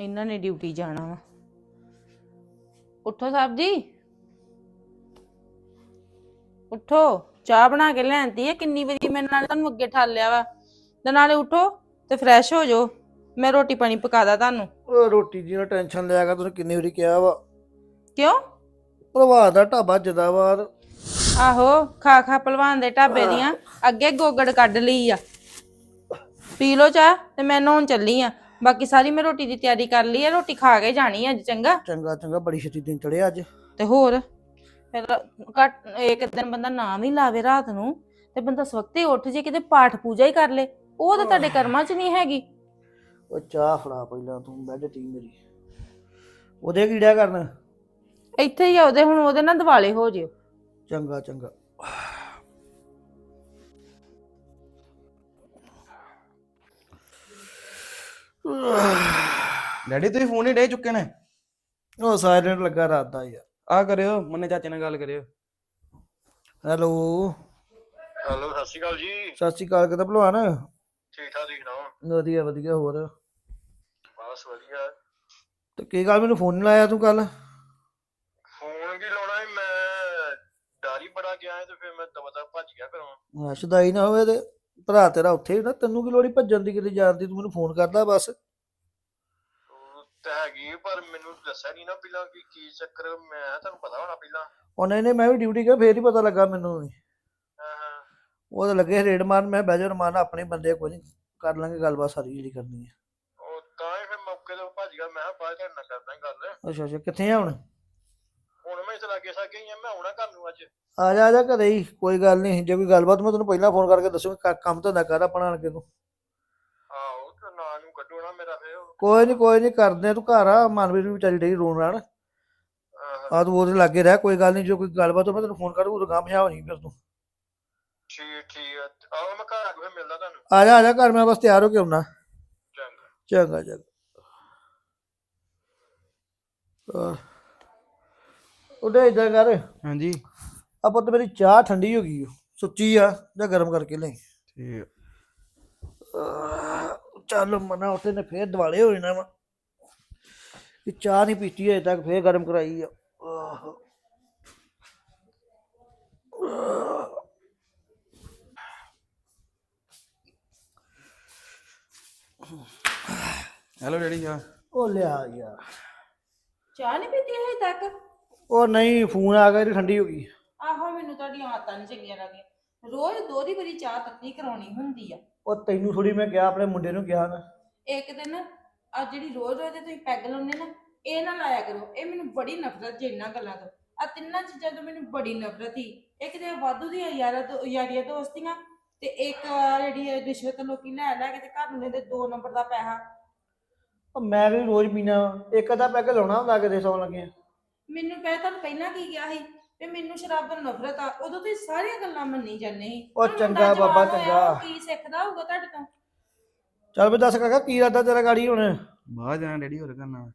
ਇਹਨਾਂ ਨੇ ਡਿਊਟੀ ਜਾਣਾ ਵਾ। ਉੱਠੋ ਸਾਹਿਬ ਜੀ। ਉੱਠੋ ਚਾਹ ਬਣਾ ਕੇ ਲੈਣਤੀ ਹੈ ਕਿੰਨੀ ਵਾਰੀ ਮੇਰੇ ਨਾਲ ਤੁਹਾਨੂੰ ਅੱਗੇ ਠਾਲਿਆ ਵਾ। ਤੇ ਨਾਲੇ ਉੱਠੋ ਤੇ ਫਰੈਸ਼ ਹੋ ਜਾਓ। ਮੈਂ ਰੋਟੀ ਪਾਣੀ ਪਕਾਦਾ ਤੁਹਾਨੂੰ। ਉਹ ਰੋਟੀ ਦੀ ਨਾ ਟੈਨਸ਼ਨ ਲਿਆ ਕਰ ਤੈਨੂੰ ਕਿੰਨੀ ਵਾਰੀ ਕਿਹਾ ਵਾ। ਕਿਉਂ? ਪ੍ਰਭਾਤ ਦਾ ਢਾਬਾ ਜਦਾਵਾਰ ਆਹੋ ਖਾ ਖਾ ਪਹਿਲਵਾਨ ਦੇ ਢਾਬੇ ਦੀਆਂ। ਅੱਗੇ ਗੋਗੜ ਕੱਢ ਲਈ ਆ। ਪੀ ਲੋ ਚਾਹ ਤੇ ਮੈਂ ਨਹਾਉਣ ਚੱਲੀ ਆ। ਬਾਕੀ ਸਾਰੀ ਮੈਂ ਰੋਟੀ ਦੀ ਤਿਆਰੀ ਕਰ ਲਈ ਆ ਰੋਟੀ ਖਾ ਕੇ ਜਾਣੀ ਆ ਅੱਜ ਚੰਗਾ। ਚੰਗਾ ਚੰਗਾ ਬੜੀ ਛੇਤੀ ਦਿਨ ਚੜਿਆ ਅੱਜ। ਤੇ ਹੋਰ? ਫਿਰ ਘੱਟ ਇੱਕ ਦਿਨ ਬੰਦਾ ਨਾਮ ਹੀ ਲਾਵੇ ਰਾਤ ਨੂੰ ਤੇ ਬੰਦਾ ਸਵਖਤੇ ਉੱਠ ਜੇ ਕਿਤੇ ਪਾਠ ਪੂਜਾ ਹੀ ਕਰ ਲੇ। ਉਹ ਤਾਂ ਤੁਹਾਡੇ ਕਰਮਾਂ 'ਚ ਨਹੀਂ ਹੈਗੀ। ਉਹ ਚਾਹ ਫੜਾ ਪਹਿਲਾਂ ਤੂੰ ਬੈੱਡ ਟੀ ਮੇਰੀ। ਉਹਦੇ ਕੀੜਾ ਕਰਨ? ਇੱਥੇ ਹੀ ਆ ਉਹਦੇ ਹੁਣ ਉਹਦੇ ਨਾਲ ਦਿਵਾਲੇ ਹੋ ਜਿਓ। ਚੰਗਾ ਚੰਗਾ। ਡੈਡੀ ਤੁਸੀਂ ਫੋਨ ਹੀ ਡੇ ਚੁੱਕੇ ਨੇ? ਉਹ ਸਾਇਲੈਂਟ ਲੱਗਾ ਰਾਤ ਦਾ ਯਾਰ। ਆ ਕਰਿਓ ਮੰਨੇ ਚਾਚੇ ਨਾਲ ਗੱਲ ਕਰਿਓ। ਹੈਲੋ। ਹੈਲੋ ਸਤਿ ਸ਼੍ਰੀ ਅਕਾਲ ਜੀ। ਸਤਿ ਸ਼੍ਰੀ ਅਕਾਲ ਕਿਤੇ ਭਲਵਾਨ? ਠੀਕ ਠਾਕ ਜੀ ਸੁਣਾਓ? ਵਧੀਆ ਵਧੀਆ ਹੋਰ? ਬਸ ਵਧੀਆ। ਤੇ ਕੀ ਗੱਲ ਮੈਨੂੰ ਫੋਨ ਨਹੀਂ ਲਾਇਆ ਤੂੰ ਕੱਲ ਫੋਨ ਕੀ ਲਾਉਣਾ ਸੀ? ਮੈਂ ਡਾਰੀ ਬੜਾ ਗਿਆ ਸੀ ਤੇ ਫਿਰ ਮੈਂ ਦਵਾ ਦਵਾ ਭੱਜ ਗਿਆ ਘਰੋਂ। ਹਸ਼ਦਾਈ ਨਾ ਹੋਵੇ ਤੇ ਭਰਾ ਤੇਰਾ ਉੱਥੇ ਹੀ ਨਾ ਤੈਨੂੰ ਕੀ ਲੋੜੀ ਭੱਜਣ ਦੀ ਕਿਤੇ ਜਾਣ ਦੀ? ਤੂੰ ਮੈਨੂੰ ਫੋਨ ਕਰਦਾ ਬਸ। ਉਹ ਤਾਂ ਹੈਗੀ ਪਰ ਮੈਨੂੰ ਦੱਸਿਆ ਨਹੀਂ ਨਾ ਪਹਿਲਾਂ ਕਿ ਕੀ ਚੱਕਰ ਮੈਂ ਤੁਹਾਨੂੰ ਪਤਾ ਹੋਣਾ ਪਹਿਲਾਂ। ਉਹਨੇ ਨੇ ਮੈਂ ਵੀ ਡਿਊਟੀ ਕਰ ਫੇਰ ਹੀ ਪਤਾ ਲੱਗਾ ਮੈਨੂੰ ਵੀ। ਹਾਂ ਹਾਂ। ਉਹ ਤਾਂ ਲੱਗੇ ਰੇਡ ਮਾਰਨ ਮੈਂ ਬੈਜਰ ਮਾਰਨ ਆਪਣੇ ਬੰਦੇ ਕੋਈ ਨਹੀਂ ਕਰ ਲਾਂਗੇ ਗੱਲਬਾਤ ਸਾਰੀ ਜਿਹੜੀ ਕਰਨੀ ਹੈ ਉਹ ਤਾਂ ਹੀ ਫਿਰ ਮੌਕੇ ਤੋਂ ਭੱਜ ਗਿਆ ਮੈਂ ਕਿਹਾ ਬਾਅਦ ਚ ਨਾਲ ਕਰਦਾ ਗੱਲ। ਅੱਛਾ ਅੱਛਾ ਕਿੱਥੇ ਆ ਹੁਣ? ਹੁਣ ਮੈਂ ਇਸ ਲਾਗੇ ਸਾਗੇ ਹੀ ਆ ਮੈਂ ਆਉਣਾ ਘਰ ਨੂੰ ਅੱਜ। ਆ ਜਾ ਆ ਜਾ ਘਰੇ ਹੀ ਕੋਈ ਗੱਲ ਨਹੀਂ। ਜੇ ਕੋਈ ਗੱਲਬਾਤ ਮੈਂ ਤੈਨੂੰ ਪਹਿਲਾਂ ਫੋਨ ਕਰਕੇ ਦੱਸੂਗਾ ਕੰਮ ਧੰਦਾ ਕਰ ਆਪਣਾ ਆਣ ਕੇ ਤੂੰ। ਆਹੋ ਤੇ ਨਾਂ ਨੂੰ ਕੱਢੋ ਨਾ ਮੇਰਾ ਫਿਰ। ਕੋਈ ਨਹੀਂ ਕੋਈ ਨਹੀਂ ਕਰਦੇ ਆ, ਤੂੰ ਘਰ ਆ। ਮਨਵੀਰ ਵੀ ਵਿਚਾਰੀ ਡਈ ਰੋਣ ਰਾਣ। ਆਹ, ਆ ਤੂੰ ਉਹਦੇ ਲਾਗੇ ਰਹਿ ਕੋਈ ਗੱਲ ਨਹੀਂ ਜੇ ਕੋਈ ਗੱਲਬਾਤ ਹੋ ਮੈਂ ਤੈਨੂੰ ਫੋਨ ਕਰੂ ਉਦੋਂ ਗਾਂ ਪਛਾਹ ਨਹੀਂ ਫਿਰ ਤੂੰ। ਠੀਕ ਠੀਕ ਆ। ਮੈਂ ਘਰ ਆ ਕੇ ਫਿਰ ਮਿਲਦਾ ਤੁਹਾਨੂੰ। ਆ ਜਾ ਆ ਜਾ ਘਰ ਮੈਂ ਬਸ ਤਿਆਰ ਹੋ ਕੇ ਆਉਣਾ ਚੰਗਾ। ਚੰਗਾ ਚੰਗਾ। ਆਹ। ਉਹਦੇ ਇਦਾਂ ਕਰ। ਹਾਂਜੀ। ਆਪਾਂ ਤੇ ਮੇਰੀ ਚਾਹ ਠੰਡੀ ਹੋ ਗਈ ਓ। ਸੁੱਚੀ ਆ ਜਾਂ ਗਰਮ ਕਰਕੇ ਲੈ ਠੀਕ ਚੱਲ ਮਨਾ ਉੱਥੇ ਨੇ ਫੇਰ ਦਿਵਾਲੇ ਹੋ ਜਾਣਾ ਵਾ। ਚਾਹ ਨਹੀਂ ਪੀਤੀ ਅਜੇ ਤੱਕ ਫੇਰ ਗਰਮ ਕਰਾਈ ਆ। ਆਹ। ਹੈਲੋ ਡੈਡੀ ਜਾ। ਉਹ ਲਿਆ ਯਾਰ। ਚਾਹ ਨਹੀਂ ਪੀਤੀ ਹਜੇ ਤੱਕ? ਉਹ ਨਹੀਂ ਫੋਨ ਆ ਗਿਆ ਤੇ ਠੰਡੀ ਹੋ ਗਈ। ਆਹੋ ਮੈਨੂੰ ਤੁਹਾਡੀਆਂ ਆਦਤਾਂ ਨਹੀਂ ਚੰਗੀਆਂ ਲੱਗੀਆਂ ਰੋਜ਼ ਦੋ ਦੀ ਵਾਰੀ ਚਾਹ ਤੱਤੀ ਕਰਾਉਣੀ ਹੁੰਦੀ ਆ। ਉਹ ਤੈਨੂੰ ਥੋੜੀ ਮੈਂ ਕਿਹਾ ਆਪਣੇ ਮੁੰਡੇ ਨੂੰ ਕਿਹਾ ਨਾ ਇੱਕ ਦਿਨ ਆ ਜਿਹੜੀ ਰੋਜ਼ ਰੋਜ਼ ਦੇ ਤੁਸੀਂ ਪੈਗ ਲਾਉਂਦੇ ਨਾ ਇਹ ਨਾ ਲਾਇਆ ਕਰੋ। ਇਹ ਮੈਨੂੰ ਬੜੀ ਨਫ਼ਰਤ ਜੇ ਇਹਨਾਂ ਗੱਲਾਂ ਤੋਂ। ਆ ਤਿੰਨਾਂ ਚੀਜ਼ਾਂ ਤੋਂ ਮੈਨੂੰ ਬੜੀ ਨਫ਼ਰਤ ਸੀ। ਇੱਕ ਤੇ ਵਾਧੂ ਦੀਆਂ ਯਾਰਾਂ ਤੋਂ ਯਾਰੀਆਂ ਦੋਸਤੀਆਂ ਤੇ ਇੱਕ ਆਹ ਜਿਹੜੀ ਇਹ ਰਿਸ਼ਵਤ ਲੋਕੀ ਲੈ ਲੈ ਕੇ ਤੇ ਘਰ ਨੂੰ ਦੇ ਦੋ ਨੰਬਰ ਦਾ ਪੈਸਾ। ਉਹ ਮੈਂ ਵੀ ਰੋਜ਼ ਪੀਣਾ ਵਾ। ਇੱਕ ਅੱਧਾ ਪੈਗ ਲਾਉਣਾ ਹੁੰਦਾ ਕਿਤੇ ਸੌਣ ਲੱਗੇ ਮੈਨੂੰ ਪੈ ਤੁਹਾਨੂੰ ਪਹਿਲਾਂ ਕੀ ਗਿਆ ਸੀ ਤੇ ਮੈਨੂੰ ਸ਼ਰਾਬ ਤੋਂ ਨਫ਼ਰਤ ਆ ਉਦੋਂ ਤੁਸੀਂ ਸਾਰੀਆਂ ਗੱਲਾਂ ਮੰਨੀ ਜਾਂਦੇ ਸੀ। ਉਹ ਹੁਣ ਮੁੰਡਾ ਚੰਗਾ ਜਵਾਨ ਬਾਬਾ, ਚੰਗਾ। ਕੀ ਸਿੱਖਦਾ ਹੋਊਗਾ ਤੁਹਾਡੇ ਤੋਂ? ਚੱਲ ਵੀ ਦੱਸ ਕਾਕਾ ਕੀ ਇਰਾਦਾ ਤੇਰਾ ਗਾੜੀ ਹੁਣ? ਬਾਹਰ ਜਾਣਾ ਡੈਡੀ ਹੋਰ ਕਰਨਾ।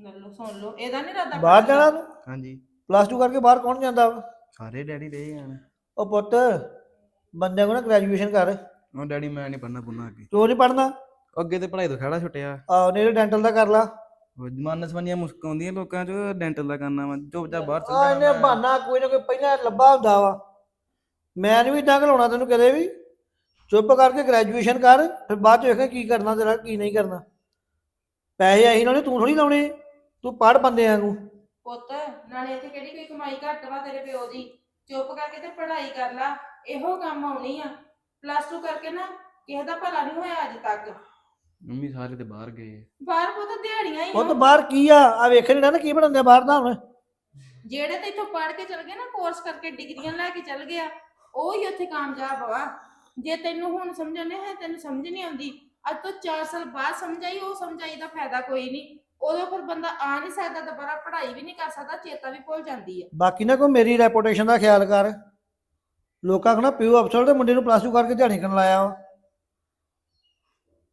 ਲੱਲੋ ਸੁਣ ਲਓ ਇਹਦਾ ਨਹੀਂ ਇਰਾਦਾ ਬਾਹਰ ਦਾ। ਜਾਣਾ? ਤੂੰ ਹਾਂਜੀ। ਪਲੱਸ 2 ਕਰਕੇ ਬਾਹਰ ਕੌਣ ਜਾਂਦਾ ਵਾ? ਸਾਰੇ ਡੈਡੀ ਦੇ ਜਾਣ। ਉਹ ਪੁੱਤ ਬੰਦਿਆਂ ਕੋ ਨਾ ਗ੍ਰੈਜੂਏਸ਼ਨ ਕਰ। ਉਹ ਡੈਡੀ ਮੈਂ ਨਹੀਂ ਪੜਨਾ ਪੁੰਨਾ ਅੱਗੇ। ਤੂੰ ਨਹੀਂ ਪੜਨਾ ਅੱਗੇ ਤੇ ਪੜ੍ਹਾਈ ਤੋਂ ਖੜਾ ਛੁੱਟਿਆ। ਆਹ ਨਹੀਂ ਡੈਂਟਲ ਦਾ ਕਰ ਲਾ। ਉਹ ਜਮਾਨਤ ਸਵੰਨੀਆਂ ਮੁਸਕ ਆਉਂਦੀਆਂ ਲੋਕਾਂ ਚ ਡੈਂਟਲ ਦਾ ਕਰਨਾ ਵਾ ਚੁੱਪ ਜਾ ਬਾਹਰ ਆ ਚੱਲ ਇਹਨੇ ਜਾਣਾ ਬਹਾਨਾ ਕੋਈ ਨਾ ਕੋਈ ਪਹਿਲਾਂ ਲੱਭਾ ਹੁੰਦਾ ਵਾ। ਮੈਂ ਨਹੀਂ ਵੀ ਇਦਾਂ ਘਲਾਉਣਾ ਤੈਨੂੰ ਕਦੇ ਵੀ। ਚੁੱਪ ਕਰਕੇ ਗ੍ਰੈਜੂਏਸ਼ਨ ਕਰ ਫਿਰ ਬਾਅਦ ਚ ਵੇਖਾਂ ਕੀ ਕਰਨਾ ਤੇਰਾ ਕੀ ਨਹੀਂ ਕਰਨਾ। ਪੈਸੇ ਆਹੀ ਨਾਲੇ ਤੂੰ ਥੋੜੀ ਲਾਉਣੇ ਤੂੰ ਪੜ ਬੰਦੇ ਵਾਂਗੂ। ਪੁੱਤ ਨਾਲੇ ਇੱਥੇ ਕਿਹੜੀ ਕੋਈ ਕਮਾਈ ਘੱਟ ਵਾ ਤੇਰੇ ਪਿਓ ਦੀ? ਚੁੱਪ ਕਰਕੇ ਤੇ ਪੜ੍ਹਾਈ ਕਰ ਲੈ ਇਹੋ ਕੰਮ ਆਉਣੀ ਆ। ਪਲੱਸ 2 ਕਰਕੇ ਨਾ ਕਿਸੇ ਦਾ ਭਲਾ ਨਹੀਂ ਹੋਇਆ ਅੱਜ ਤੱਕ। ਮੰਮੀ ਸਾਰੇ ਤੇ ਬਾਹਰ ਗਏ ਬਾਹਰ ਪੁੱਤ ਦਿਹਾੜੀਆਂ ਹੀ ਉਹ ਆ। ਤਾਂ ਬਾਹਰ ਕੀ ਆ? ਆ ਵੇਖਣ ਨਾ ਕੀ ਬਣਾਉਂਦੇ ਆ ਬਾਹਰ ਦਾ ਹੁਣ। ਜਿਹੜੇ ਤੇ ਇੱਥੋਂ ਪੜ੍ਹ ਕੇ ਚਲ ਗਏ ਨਾ ਕੋਰਸ ਕਰਕੇ ਡਿਗਰੀਆਂ ਲੈ ਕੇ ਚਲ ਗਿਆ ਉਹ ਹੀ ਉੱਥੇ ਕਾਮਯਾਬ ਵਾ ਜੇ ਤੈਨੂੰ ਹੁਣ ਸਮਝਣੇ ਹੈ ਤੈਨੂੰ ਸਮਝ ਨਹੀਂ ਆਉਂਦੀ। ਅੱਜ ਤੋਂ 4 ਸਾਲ ਬਾਅਦ ਸਮਝ ਆਈ ਉਹ ਸਮਝਾਈ ਦਾ ਫਾਇਦਾ ਕੋਈ ਨਹੀਂ। ਉਦੋਂ ਫਿਰ ਬੰਦਾ ਆ ਨਹੀਂ ਸਕਦਾ ਦੁਬਾਰਾ ਪੜ੍ਹਾਈ ਵੀ ਨਹੀਂ ਕਰ ਸਕਦਾ ਚੇਤਾ ਵੀ ਭੁੱਲ ਜਾਂਦੀ ਆ। ਬਾਕੀ ਨਾ ਕੋਈ ਮੇਰੀ ਰੈਪੂਟੇਸ਼ਨ ਦਾ ਖਿਆਲ ਕਰ। ਲੋਕਾਂ ਕਹਣਾ ਪਿਓ ਅਫਸਰ ਦੇ ਮੁੰਡੇ ਨੂੰ ਪਲੱਸ 2 ਕਰਕੇ ਦਿਹਾੜੀ ਕਰਨ ਲਾਇਆ ਵਾ।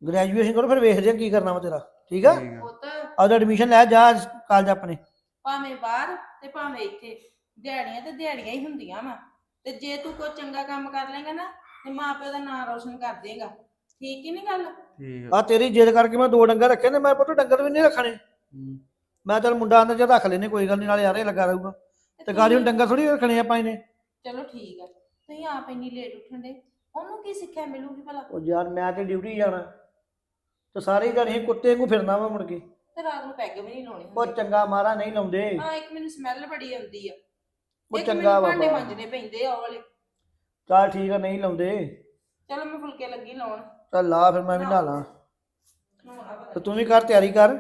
ਗ੍ਰੈਜੂਏਸ਼ਨ ਕਰੋ ਫਿਰ ਵੇਖਦੇ ਆ ਕੀ ਕਰਨਾ ਵਾ ਤੇਰਾ ਠੀਕ ਆ? ਠੀਕ ਆ। ਪੁੱਤ ਆਪਦਾ ਐਡਮਿਸ਼ਨ ਲੈ ਜਾ ਕਾਲਜ ਆਪਣੇ। ਭਾਵੇਂ ਬਾਹਰ ਤੇ ਭਾਵੇਂ ਇੱਥੇ ਦਿਹਾੜੀਆਂ ਤੇ ਦਿਹਾੜੀਆਂ ਹੀ ਹੁੰਦੀਆਂ ਵਾ। ਤੇ ਜੇ ਤੂੰ ਕੋਈ ਚੰਗਾ ਕੰਮ ਕਰ ਲੇਗਾ ਨਾ ਤੇ ਮਾਂ ਪਿਓ ਦਾ ਨਾਂ ਰੋਸ਼ਨ ਕਰ ਦੇਗਾ। ਠੀਕ ਹੀ ਨਹੀਂ ਗੱਲ? ਠੀਕ ਆ। ਆ ਤੇਰੀ ਜਿੱਦ ਕਰਕੇ ਮੈਂ ਦੋ ਡੰਗਰ ਰੱਖੇ ਨੇ ਮੈਂ ਪੁੱਤ ਡੰਗਰ ਵੀ ਨਹੀਂ ਰੱਖਣੇ। ਹੂੰ। ਮੈਂ ਚੱਲ ਮੁੰਡਾ ਅੰਦਰ ਚ ਰੱਖ ਲੈਨੇ ਕੋਈ ਗੱਲ ਨਹੀਂ ਨਾਲੇ ਯਾਰੇ ਲੱਗਾ ਰਹੂਗਾ। ਤੇ ਗਾੜੀ ਨੂੰ ਡੰਗਰ ਥੋੜੀ ਰੱਖਣੇ ਆਪਾਂ ਇਹਨੇ। ਚਲੋ ਠੀਕ ਆ। ਤੁਸੀਂ ਆਪ ਇੰਨੀ ਲੇਟ ਉੱਠਣ ਦੇ ਉਹਨੂੰ ਕੀ ਸਿੱਖਿਆ ਮਿਲੂਗੀ ਭਲਾ? ਉਹ ਯਾਰ ਮੈਂ ਤੇ ਡਿਊਟੀ ਜਾਣਾ। ਤੇ ਸਾਰੇ ਜਣੇ ਕੁੱਤੇ ਵਾਂਗੂ ਫਿਰਨਾ ਵਾ ਮੁੜ ਕੇ। ਤੇ ਰਾਤ ਨੂੰ ਪੈਗ ਵੀ ਨਹੀਂ ਲਾਉਣੇ ਉਹ ਚੰਗਾ ਮਾਰਾ ਨਹੀਂ ਲਾਉਂਦੇ। ਹਾਂ ਇੱਕ ਮੈਨੂੰ ਸਮੈਲ ਬੜੀ ਆਉਂਦੀ ਆ। ਉਹ ਇੱਕ ਚੰਗਾ ਮੈਨੂੰ ਭਾਂਡੇ ਬਾਬਾ ਮਾਂਜਣੇ ਪੈਂਦੇ ਆ ਉਹ ਵਾਲੇ। ਚੱਲ ਠੀਕ ਆ ਨਹੀਂ ਲਾਉਂਦੇ। ਚਲੋ ਮੈਂ ਫੁਲਕੇ ਲੱਗੀ ਲਾਉਣ। ਚੱਲ ਲਾ ਫਿਰ ਮੈਂ ਵੀ ਨਹਾ ਲਾਂ। ਨਹਾਉਣਾ ਪਤਾ ਤੇ ਤੂੰ ਵੀ ਕਰ ਤਿਆਰੀ ਕਰ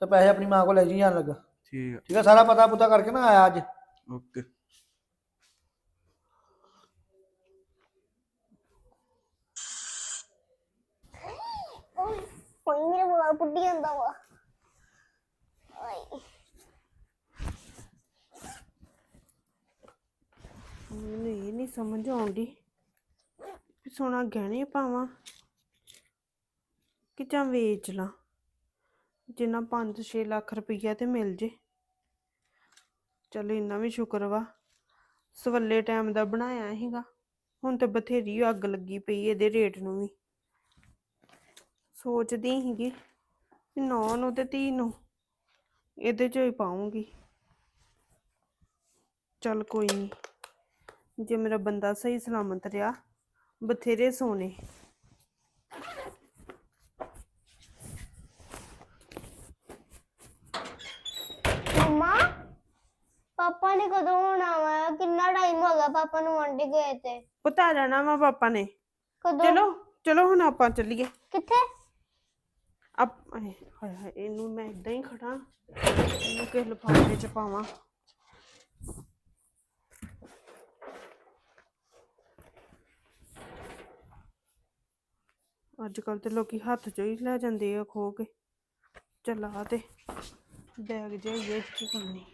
ਤੇ ਪੈਸੇ ਆਪਣੀ ਮਾਂ ਕੋਲ ਲੈ ਜੀ ਜਾਣ ਲੱਗਾ। ਠੀਕ ਆ। ਠੀਕ ਆ ਸਾਰਾ ਪਤਾ ਪੁੱਤਾ ਕਰਕੇ ਨਾ ਆਇਆ ਅੱਜ। ਓਕੇ। ਕੋਈ ਮੇਰੇ ਜਾਂਦਾ ਵਾ। ਆਈ ਮੈਨੂੰ ਇਹ ਨਹੀਂ ਸਮਝ ਆਉਂਦੀ ਕਿ ਸੋਨਾ ਗਹਿਣੇ ਪਾਵਾਂ ਕਿ ਜਾਂ ਵੇਚ ਲਾਂ। ਜਿੰਨਾ 5-6 ਲੱਖ ਰੁਪਈਆ ਤੇ ਮਿਲ ਜੇ। ਚਲ ਇੰਨਾ ਵੀ ਸ਼ੁਕਰ ਵਾ। ਸਵੱਲੇ ਟਾਈਮ ਦਾ ਬਣਾਇਆ ਸੀਗਾ। ਹੁਣ ਤੇ ਬਥੇਰੀ ਅੱਗ ਲੱਗੀ ਪਈ ਇਹਦੇ ਰੇਟ ਨੂੰ ਵੀ। ਸੋਚਦੀ ਸੀਗੀ। ਨੌ ਨੂੰ ਤੇ ਧੀ ਨੂੰ। ਇਹਦੇ ਚੋਂ ਹੀ ਪਾਉਂਗੀ। ਚਲ ਕੋਈ ਨਹੀਂ ਜੇ ਮੇਰਾ ਬੰਦਾ ਸਹੀ ਸਲਾਮਤ ਰਿਹਾ ਬਥੇਰੇ ਸੋਨੇ ਮਮਾ ਪਾਪਾ ਨੇ ਕਦੋਂ ਆਉਣਾ ਵਾ? ਕਿੰਨਾ ਟਾਈਮ ਹੋ ਗਿਆ ਪਾਪਾ ਨੂੰ ਮੰਡੀ ਗਏ ਤੇ? ਪਤਾ ਜਾਣਾ ਵਾ ਪਾਪਾ ਨੇ। ਕਦੋਂ? ਚਲੋ ਚਲੋ ਹੁਣ ਆਪਾਂ ਚੱਲੀਏ। ਕਿੱਥੇ? ਆਪ ਆਏ, ਹਾਏ ਹਾਏ ਇਹਨੂੰ ਮੈਂ ਇਦਾਂ ਹੀ ਖੜਾ ਇਹਨੂੰ ਕਿਸ ਲਿਫਾਫੇ ਚ ਪਾਵਾਂ। ਅੱਜ ਕੱਲ ਤੇ ਲੋਕੀ ਹੱਥ ਚ ਹੀ ਲੈ ਜਾਂਦੇ ਆ ਖੋ ਕੇ ਚਲਾ ਤੇ ਬੈਗ ਜਾਈਏ ਇੱਥੇ ਕਰਨੀ।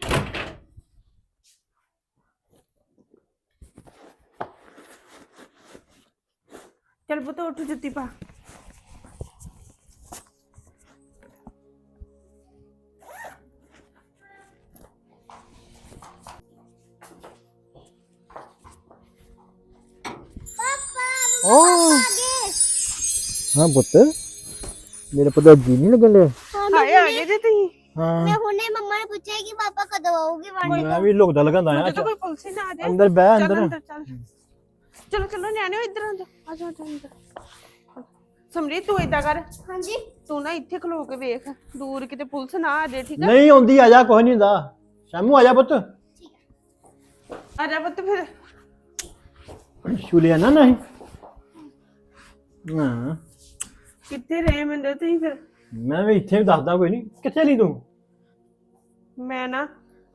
ਚੱਲ ਪੁੱਤ ਉੱਠ ਜੁੱਤੀ ਪਾ। ਹਾਂ ਪੁੱਤ। ਮੇਰੇ ਪਤਾ ਜੀ ਨਹੀਂ ਲੱਗਣ ਲਿਆ ਹਾਏ ਆ ਗਏ ਜੇ ਤੁਸੀਂ। ਹਾਂ। ਮੈਂ ਹੁਣੇ ਮੰਮਾ ਨੇ ਪੁੱਛਿਆ ਕਿ ਪਾਪਾ ਕਦੋਂ ਆਉਗੇ ਮੰਡੀ ਮੈਂ ਵੀ ਲੁਕਦਾ ਲਗਾਂਦਾ ਆ ਜਦੋਂ ਕੋਈ ਪੁਲਿਸ ਹੀ ਨਾ ਆ ਜਾਏ। ਅੰਦਰ ਬਹਿ ਚੱਲ ਅੰਦਰ। ਚੱਲ। ਚਲੋ ਚਲੋ ਨਿਆਣਿਓ ਇੱਧਰ ਆ ਜਾ। ਆ ਜਾ ਅੰਦਰ ਸਮਰੀਤ ਤੂੰ ਏਦਾਂ ਕਰ। ਹਾਂਜੀ। ਤੂੰ ਨਾ ਇੱਥੇ ਖਲੋ ਕੇ ਵੇਖ। ਦੂਰ ਕਿਤੇ ਪੁਲਿਸ ਨਾ ਆ ਜਾਏ ਠੀਕ ਆ? ਨਹੀਂ ਆਉਂਦੀ ਆ ਜਾ ਕੁਝ ਨਹੀਂ ਹੁੰਦਾ। ਸ਼ਾਮੂ ਆ ਜਾ ਪੁੱਤ। ਆ ਜਾ ਪੁੱਤ ਫਿਰ। ਛੁਲਿਆ ਨਾ ਨਹੀਂ। ਹਾਂ। ਕਿੱਥੇ ਰਹੇ ਮੰਦਰ ਤੁਸੀਂ ਫਿਰ? ਮੈਂ ਵੀ ਇੱਥੇ ਵੀ ਦੱਸਦਾ ਕੋਈ ਨਹੀਂ। ਕਿੱਥੇ ਲਈ ਤੂੰ? ਮੈਂ ਨਾ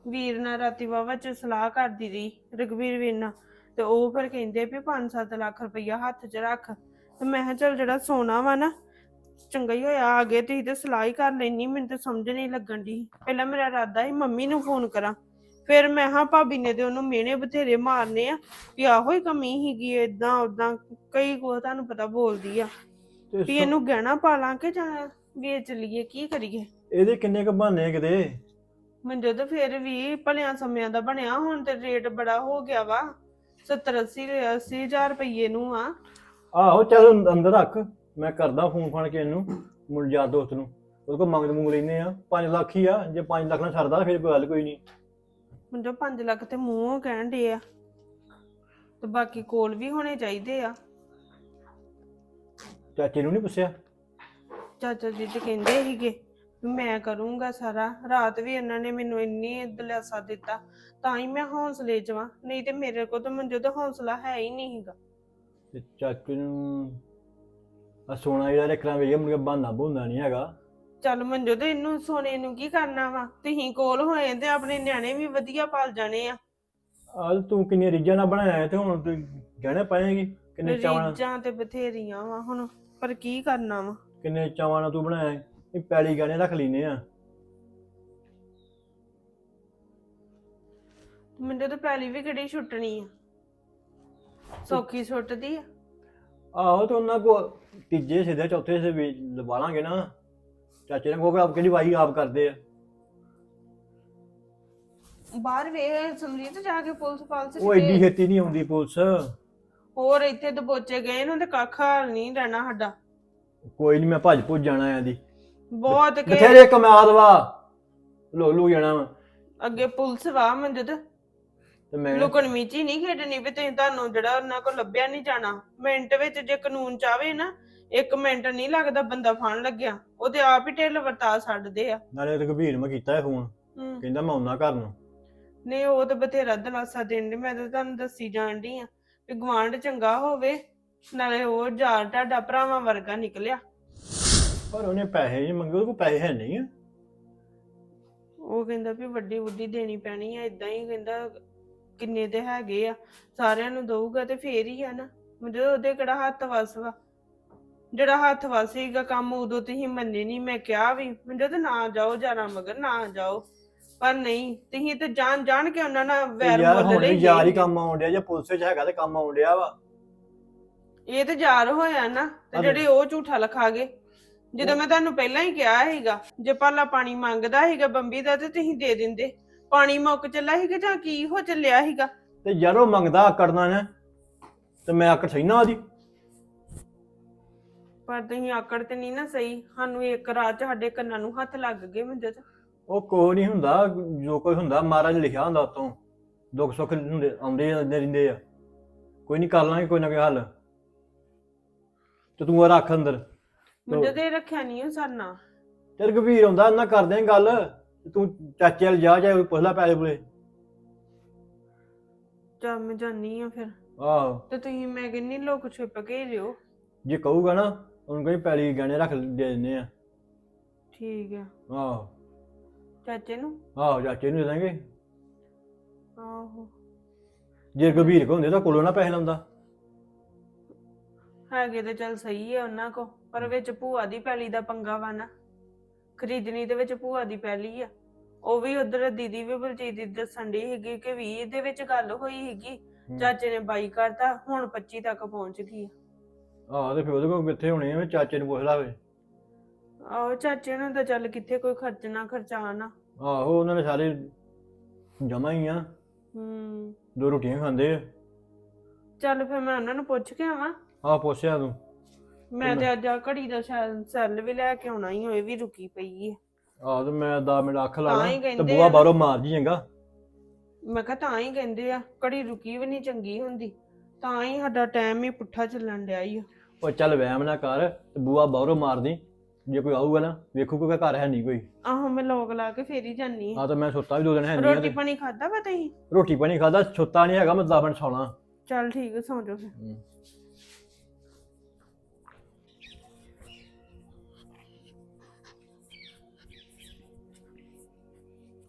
ਵੀਰ ਨਾਲ ਰਾਤੀ ਵਾਵਾ ਚ ਸਲਾਹ ਕਰਦੀ ਰਹੀ ਰਗਵੀਰ ਵੀਰ ਨਾਲ। ਤੇ ਉਹ ਫਿਰ ਕਹਿੰਦੇ ਵੀ 5-7 ਲੱਖ ਰੁਪਈਆ ਹੱਥ 'ਚ ਰੱਖ। ਤੇ ਮੈਂ ਕਿਹਾ ਚੱਲ ਜਿਹੜਾ ਸੋਨਾ ਵਾ ਨਾ ਚੰਗਾ ਹੀ ਹੋਇਆ ਆ ਗਏ ਤੁਸੀਂ ਤੇ ਸਲਾਹ ਹੀ ਕਰ ਲੈਣੀ ਮੈਨੂੰ ਤਾਂ ਸਮਝ ਨਹੀਂ ਲੱਗਣ ਦੀ ਪਹਿਲਾਂ ਮੇਰਾ ਇਰਾਦਾ ਸੀ ਮੰਮੀ ਨੂੰ ਫੋਨ ਕਰਾਂ। ਫਿਰ ਮੈਂ ਹਾਂ ਭਾਬੀ ਨੇ ਤੇ ਉਹਨੂੰ ਮਿਹਣੇ ਬਥੇਰੇ ਮਾਰਨੇ ਆ ਵੀ ਆਹੋ ਹੀ ਕਮੀ ਹੀਗੀ ਏਦਾਂ ਉਦਾਂ ਕਈ ਕੋ ਤੁਹਾਨੂੰ ਪਤਾ ਬੋਲਦੀ ਆ। ਤੇ ਵੀ ਇਹਨੂੰ ਗਹਿਣਾ ਪਾ ਲਾਂ ਕਿ ਜਾਂ ਵੇਚ ਲਈਏ ਕੀ ਕਰੀਏ? ਇਹਦੇ ਕਿੰਨੇ ਕ ਬਹਾਨੇ ਕਿਤੇ? ਮੈਨੂੰ ਤਾਂ ਫਿਰ ਵੀ ਭਲਿਆਂ ਸਮਿਆਂ ਦਾ ਬਣਿਆ ਹੁਣ ਤੇ ਰੇਟ ਬੜਾ ਹੋ ਗਿਆ ਵਾ। 70 80 ਅੱਸੀ ਹਜ਼ਾਰ ਰੁਪਏ ਨੂੰ ਆ। ਆਹੋ ਚੱਲ ਅੰਦ- ਅੰਦਰ ਰੱਖ। ਮੈਂ ਕਰਦਾ ਫੋਨ ਫਾਨ ਕੇ ਇਹਨੂੰ ਮੁੰਡੇ ਯਾਰ ਦੋਸਤ ਨੂੰ। ਉਹਦੇ ਕੋਲ ਮੰਗ ਮੰਗ ਲੈਨੇ ਆ। 5 ਲੱਖ ਹੀ ਆ। ਜੇ 5 ਲੱਖ ਨਾਲ ਛੱਡਦਾ ਫਿਰ ਕੋਈ ਗੱਲ ਕੋਈ ਨਹੀਂ। ਮੈਨੂੰ 5 ਲੱਖ ਤੇ ਮੂੰਹੋਂ ਕਹਿਣ ਦੇ ਆ। ਤੇ ਬਾਕੀ ਕੋਲ ਵੀ ਹੋਣੇ ਚਾਹੀਦੇ ਆ। ਚਾਚੇ ਨੂੰ ਨਹੀਂ ਪੁੱਛਿਆ? ਚਾਚਾ ਜੀ ਤੇ ਕਹਿੰਦੇ ਸੀਗੇ ਵੀ ਮੈਂ ਕਰੂੰਗਾ ਸਾਰਾ। ਰਾਤ ਵੀ ਇਹਨਾਂ ਨੇ ਮੈਨੂੰ ਇੰਨੀ ਦਿਲਾਸਾ ਦਿੱਤਾ ਤਾਂ ਹੀ ਮੈਂ ਹੌਸਲੇ 'ਚ ਵਾਂ। ਨਹੀਂ ਤੇ ਮੇਰੇ ਕੋਲ ਤਾਂ ਮੈਨੂੰ ਤਾਂ ਹੌਸਲਾ ਹੈ ਹੀ ਨਹੀਂ ਹੈਗਾ। ਤੇ ਚਾਚੇ ਨੂੰ ਆ ਸੋਨਾ ਜਿਹੜਾ ਰੱਖਣਾ ਵੇ ਮੁੰਡੇ ਬਹਾਨਾ ਬੁੰਦਾ ਨਹੀਂ ਹੈਗਾ। ਚੱਲ ਮੰਜੋ ਤੇ ਇਹਨੂੰ ਸੋਨੇ ਨੂੰ ਕੀ ਕਰਨਾ ਵਾ? ਤੁਸੀਂ ਕੋਲ ਹੋਏ ਤੇ ਆਪਣੇ ਨਿਆਣੇ ਵੀ ਵਧੀਆ ਪਾਲ ਜਾਣੇ ਆ। ਆ ਤੂੰ ਕਿੰਨੀ ਰੀਝਾਂ ਨਾਲ ਬਣਾਇਆ ਤੇ ਹੁਣ ਤੂੰ ਗਹਿਣੇ ਪਾਏਂਗੀ? ਕਿੰਨੇ ਚਾਵਾਂ ਨਾਲ? ਰੀਝਾਂ ਤੇ ਬਥੇਰੀਆਂ ਵਾ ਹੁਣ। ਪਰ ਕੀ ਕਰਨਾ ਵਾ? ਕਿੰਨੇ ਚਾਵਾਂ ਨਾਲ ਤੂੰ ਬਣਾਇਆ? ਇਹ ਪੈਲੀ ਗਹਿਣੇ ਰੱਖ ਲੈਨੇ ਆ। ਮੈਨੂੰ ਤਾਂ ਪਹਿਲੀ ਵੀ ਕਿਹੜੀ ਛੁੱਟਣੀ ਆ? ਸੌਖੀ ਛੁੱਟਦੀ ਆ। ਆਹੋ ਤੇ ਉਹਨਾਂ ਕੋ ਤੀਜੇ ਸਿੱਧੇ ਚੌਥੇ ਸੇ ਵੀ ਲਵਾ ਲਾਂਗੇ ਨਾ। ਚਾਚੇ ਨੇ ਕਹੋਗੇ ਆਪ ਕਿਹੜੀ ਵਾਈ ਆਪ ਕਰਦੇ ਆ। ਬਾਹਰ ਵੇ ਸਮਰੀਤ ਜਾ ਕੇ ਪੁਲਿਸ ਪਾਲਸ ਉਹ ਐਡੀ ਛੇਤੀ ਨਹੀਂ ਆਉਂਦੀ ਪੁਲਿਸ। ਹੋਰ ਇੱਥੇ ਦਬੋਚੇ ਗਏ ਨਾ ਤੇ ਕੱਖ ਹਾਲ ਨਹੀਂ ਰਹਿਣਾ ਸਾਡਾ। ਕੋਈ ਨਹੀਂ ਮੈਂ ਭੱਜ ਭੁੱਜ ਜਾਣਾ ਆਂਦੀ ਬਹੁਤ ਕੇ ਬਥੇਰੇ ਕਮਾਦ ਵਾ ਲੋ ਲੂ ਜਾਣਾ ਵਾ। ਅੱਗੇ ਪੁਲਿਸ ਵਾ ਮੰਜਦ ਤੇ ਮੈਂ ਲੁਕਣ ਮੀਚੀ ਨਹੀਂ ਖੇਡਣੀ ਵੀ ਤੁਸੀਂ ਤੁਹਾਨੂੰ ਜਿਹੜਾ ਉਹਨਾਂ ਕੋਲ ਲੱਭਿਆ ਨਹੀਂ ਜਾਣਾ। ਮਿੰਟ ਵਿੱਚ ਜੇ ਕਾਨੂੰਨ ਚਾਵੇ ਨਾ ਇੱਕ ਮਿੰਟ ਨਹੀਂ ਲੱਗਦਾ ਬੰਦਾ ਫੜਨ ਲੱਗਿਆ। ਉਹਦੇ ਆਪ ਹੀ ਢਿੱਲ ਵਰਤਾ ਛੱਡਦੇ ਆ। ਨਾਲੇ ਰਘਬੀਰ ਮੈਂ ਕੀਤਾ ਫੋਨ। ਹੂੰ। ਕਹਿੰਦਾ ਮੈਂ ਆਉਣਾ ਘਰ ਨੂੰ। ਨਹੀਂ ਉਹ ਤਾਂ ਬਥੇਰਾ ਦਲਾਸਾ ਦੇਣ ਦੀ ਮੈਂ ਤਾਂ ਤੁਹਾਨੂੰ ਦੱਸੀ ਜਾਣ ਡਈ ਆ। ਵੀ ਗਵਾਂਢ ਚੰਗਾ ਹੋਵੇ ਨਾਲੇ ਉਹ ਯਾਰ ਤੁਹਾਡਾ ਭਰਾਵਾਂ ਵਰਗਾ ਨਿਕਲਿਆ। ਪਰ ਉਹਨੇ ਪੈਸੇ ਨਹੀਂ ਮੰਗੇ ਉਹਦੇ ਕੋਲ ਪੈਸੇ ਹੈ ਨਹੀਂ ਆ। ਉਹ ਕਹਿੰਦਾ ਵੀ ਵੱਡੀ ਵੱਡੀ ਦੇਣੀ ਪੈਣੀ ਆ ਇਦਾਂ ਹੀ ਕਹਿੰਦਾ ਕਿੰਨੇ ਤੇ ਹੈਗੇ ਆ ਸਾਰਿਆਂ ਨੂੰ ਦਊਗਾ ਤੇ ਫੇਰ ਹੀ ਆ ਨਾ। ਮੈਨੂੰ ਉਹਦੇ ਕਿਹੜਾ ਹੱਥ ਵਸ ਵਾ। ਜਿਹੜਾ ਹੱਥ ਵਸੇਗਾ ਕੰਮ ਉਦੋਂ ਤੁਸੀਂ ਮੰਨੇ ਨਹੀਂ ਮੈਂ ਕਿਹਾ ਵੀ ਮੈਨੂੰ ਤੇ ਨਾ ਜਾਓ ਜਾਣਾ ਮਗਰ ਨਾ ਜਾਓ। ਪਰ ਨਹੀਂ ਤੁਸੀਂ ਤੇ ਜਾਣ ਜਾਣ ਕੇ ਉਹਨਾਂ ਨਾਲ ਵੈਰ ਯਾਰ ਮੁੱਲ ਹੁਣ ਵੀ ਯਾਰ ਹੀ ਕੰਮ ਆਉਣ ਡਿਆ ਜੇ ਪੁਲਿਸ ਵਿੱਚ ਹੈਗਾ ਤੇ ਕੰਮ ਆਉਣ ਡਿਆ ਵਾ। ਇਹ ਤੇ ਯਾਰ ਹੋਇਆ ਨਾ ਤੇ। ਜਿਹੜੇ ਉਹ ਝੂਠਾ ਲਿਖਾ ਗਏ। ਜਦੋਂ ਮੈਂ ਤੁਹਾਨੂੰ ਪਹਿਲਾਂ ਹੀ ਕਿਹਾ ਸੀਗਾ ਜੇ ਪਾਲਾ ਪਾਣੀ ਮੰਗਦਾ ਸੀਗਾ ਬੰਬੀ ਦਾ ਤੇ ਤੁਸੀਂ ਦੇ ਦਿੰਦੇ। ਪਾਣੀ ਮੁੱਕ ਚੱਲਾ ਸੀਗਾ ਜਾਂ ਕੀ ਹੋ ਚੱਲਿਆ ਸੀਗਾ? ਤੇ ਯਾਰ ਉਹ ਮੰਗਦਾ ਆਕੜਨਾ ਨੇ ਤੇ ਮੈਂ ਆਕੜ ਸਹੀ ਨਾ ਆਦੀ ਪਰ ਤੁਸੀਂ ਆਕੜ ਤੇ ਨਹੀਂ ਨਾ ਸਹੀ ਸਾਨੂੰ ਇੱਕ ਰਾਤ ਚ ਸਾਡੇ ਕੰਨਾਂ ਨੂੰ ਹੱਥ ਲੱਗ ਗਏ ਮੈਨੂੰ ਤਾਂ ਉਹ ਕੋਈ ਨਹੀਂ ਹੁੰਦਾ ਜੋ ਕੋਈ ਹੁੰਦਾ ਮਹਾਰਾਜ ਲਿਖਿਆ ਹੁੰਦਾ ਉਤੋਂ। ਦੁੱਖ ਸੁੱਖ ਹੁੰਦੇ ਆਉਂਦੇ ਜਾਂਦੇ ਰਹਿੰਦੇ ਆ। ਕੋਈ ਨਹੀਂ ਕਰ ਲਾਂਗੇ ਕੋਈ ਨਾ ਕੋਈ ਹੱਲ। ਤੇ ਤੂੰ ਆ ਰੱਖ ਅੰਦਰ। ਮੈਨੂੰ ਤੇ ਰੱਖਿਆ ਨਹੀਂ ਉਹ ਸਰਨਾ ਤੇ ਗੰਭੀਰ ਹੁੰਦਾ ਨਾ ਕਰਦੇ ਆਂ ਗੱਲ। ਤੇ ਚਾਚੇ ਵੱਲ ਜਾ ਜਾ ਪੁੱਛ ਲੈ ਪੈਸੇ ਪੁਲੇ ਜਾਂ ਮੈਂ ਜਾਨੀ ਆ ਫਿਰ। ਆਹੋ। ਤੇ ਤੁਸੀਂ ਮੈਂ ਕਹਿੰਨੀ ਲੋਕ ਛੁਪ ਕੇ ਰਿਓ। ਜੇ ਕਹੂਗਾ ਨਾ ਉਹਨੂੰ ਕੋਈ ਪੈਲੀ ਗਹਿਣੇ ਰੱਖ ਦੇ ਦਿੰਦੇ ਆ। ਠੀਕ ਆ। ਆਹੋ। ਚਾਚੇ ਨੂੰ? ਆਹੋ ਚਾਚੇ ਨੂੰ ਦੇ ਦਾਂਗੇ। ਆਹੋ। ਜੇ ਗੰਭੀਰ ਕੋ ਹੁੰਦੇ ਤਾਂ ਕੋਲੋਂ ਨਾ ਪੈਸੇ ਲਾਉਂਦਾ। ਹੈਗੇ ਤੇ ਚੱਲ ਸਹੀ ਹੈ ਉਹਨਾਂ ਕੋ ਪਰ ਵਿੱਚ ਭੂਆ ਦੀ ਪੈਲੀ ਦਾ ਪੰਗਾ ਵਾ ਨਾ। ਖਰੀਦਣੀ ਦੇ ਵਿੱਚ ਭੂਆ ਦੀ ਪੈਲੀ ਆ। ਉਹ ਵੀ ਉਧਰ ਦੀਦੀ ਵੀ ਬਲਜੀਤ ਦੀ ਦੱਸਣ ਦੀ ਹੈਗੀ ਕਿ ਵੀ ਇਹਦੇ ਵਿੱਚ ਗੱਲ ਹੋਈ ਹੈਗੀ। ਚਾਚੇ ਨੇ ਬਾਈ ਕਰਤਾ ਹੁਣ 25 ਤੱਕ ਪਹੁੰਚ ਗਈ ਆ। ਆਹੋ ਤੇ ਫਿਰ ਉਹਦੇ ਕੋਲ ਕਿੱਥੇ ਹੋਣੇ ਆ ਵੀ ਚਾਚੇ ਨੂੰ ਪੁੱਛ ਲਾਵੇ ਆਹੋ ਚਾਚੇ ਨੂੰ ਤਾਂ ਚੱਲ ਕਿੱਥੇ ਕੋਈ ਖਰਚਣਾ ਖਰਚਾਣਾ ਆਹੋ ਉਹਨਾਂ ਨੇ ਸਾਰੇ ਜਮਾ ਹੀ ਆ। ਹੂੰ। ਦੋ ਰੋਟੀਆਂ ਖਾਂਦੇ ਆ। ਚੱਲ ਫਿਰ ਮੈਂ ਉਹਨਾਂ ਨੂੰ ਪੁੱਛ ਕੇ ਆਵਾਂ। ਆਹ ਪੁੱਛਿਆ ਤੂੰ। ਮੈਂ ਤੇ ਅੱਜ ਆ ਘੜੀ ਦਾ ਸ਼ਾਇਦ ਸੈੱਲ ਵੀ ਲੈ ਕੇ ਆਉਣਾ ਹੀ ਹੋਏ ਵੀ ਰੁਕੀ ਪਈ ਹੈ ਆਹ ਤੇ ਮੈਂ 10 ਮਿੰਟ ਅੱਖ ਲਾ ਤਾਂ ਲਾਂ ਹੀ ਤੇ ਕਹਿੰਦੇ ਬੂਆ ਆ। ਬਾਹਰੋਂ ਮਾਰ ਜੀ ਚੰਗਾ। ਮੈਂ ਕਿਹਾ ਤਾਂ ਹੀ ਕਹਿੰਦੇ ਆ ਘੜੀ ਰੁਕੀ ਵੀ ਨਹੀਂ ਚੰਗੀ ਹੁੰਦੀ। ਤਾਂ ਹੀ ਸਾਡਾ ਟਾਈਮ ਹੀ ਪੁੱਠਾ ਚੱਲਣ ਡਿਆ ਆ। ਉਹ ਚੱਲ ਵਹਿਮ ਨਾ ਕਰ ਤੇ ਬੂਆ ਬਾਹਰੋਂ ਮਾਰਦੀ ਜੇ ਕੋਈ ਆਊਗਾ ਨਾ ਵੇਖੂ ਕੋਈ ਘਰ ਹੈ ਨਹੀਂ ਕੋਈ। ਆਹੋ ਮੈਂ ਲੋਕ ਲਾ ਕੇ ਫੇਰ ਹੀ ਜਾਨੀ ਆ ਤਾਂ ਮੈਂ ਸੁੱਤਾ ਵੀ ਦੋ ਦਿਨ ਹੈ ਨਹੀਂ ਰੋਟੀ ਪਾਣੀ ਖਾਦਾ ਵਾ ਤੁਸੀਂ? ਰੋਟੀ ਪਾਣੀ ਖਾਦਾ ਸੁੱਤਾ ਨਹੀਂ ਹੈਗਾ ਮੈਂ 10 ਮਿੰਟ ਸੌਣਾ। ਚੱਲ ਠੀਕ ਆ, ਸੌਂ ਜਾਓ ਫਿਰ।